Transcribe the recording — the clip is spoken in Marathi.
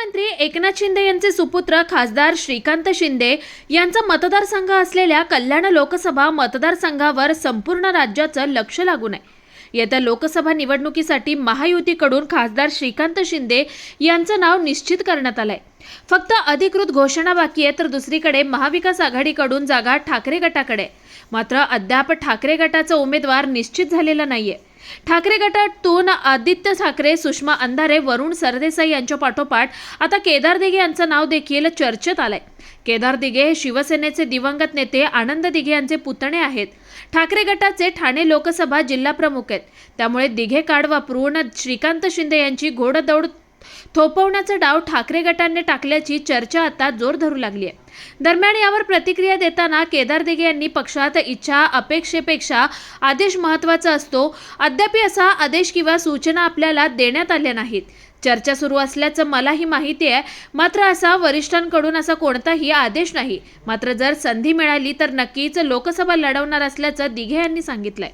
मुख्यमंत्री एकनाथ शिंदे यांचे सुपुत्र खासदार श्रीकांत शिंदे यांचा मतदारसंघ असलेल्या कल्याण लोकसभा मतदारसंघावर संपूर्ण राज्याचं लक्ष लागून आहे. येत्या लोकसभा निवडणुकीसाठी महायुतीकडून खासदार श्रीकांत शिंदे यांचं नाव निश्चित करण्यात आलंय. फक्त अधिकृत घोषणा बाकी आहे तर दुसरीकडे महाविकास आघाडीकडून जागा ठाकरे गटाकडे मात्र अद्याप ठाकरे गटाचा उमेदवार निश्चित झालेला नाहीये. ठाकरे गटातून आदित्य ठाकरे सुषमा अंधारे वरुण सरदेसाई यांच्या पाठोपाठ आता केदार दिघे यांचं नाव देखील चर्चेत आलंय. केदार दिघे हे शिवसेनेचे दिवंगत नेते आनंद दिघे यांचे पुतणे आहेत. ठाकरे गटाचे ठाणे लोकसभा जिल्हा प्रमुख आहेत. त्यामुळे दिघे कार्ड वापरून श्रीकांत शिंदे यांची घोडदौड थोपवण्याचा डाव ठाकरे गटाने टाकल्याची चर्चा आता जोर धरू लागली आहे. दरम्यान यावर प्रतिक्रिया देताना केदार दिघे यांनी पक्षात इच्छा अपेक्षेपेक्षा आदेश महत्त्वाचा असतो. अद्याप असा आदेश किंवा सूचना आपल्याला देण्यात आल्या नाहीत. चर्चा सुरू असल्याचं मलाही माहिती आहे. मात्र असा वरिष्ठांकडून असा कोणताही आदेश नाही. मात्र जर संधी मिळाली तर नक्कीच लोकसभा लढवणार असल्याचं दिघे यांनी सांगितलंय.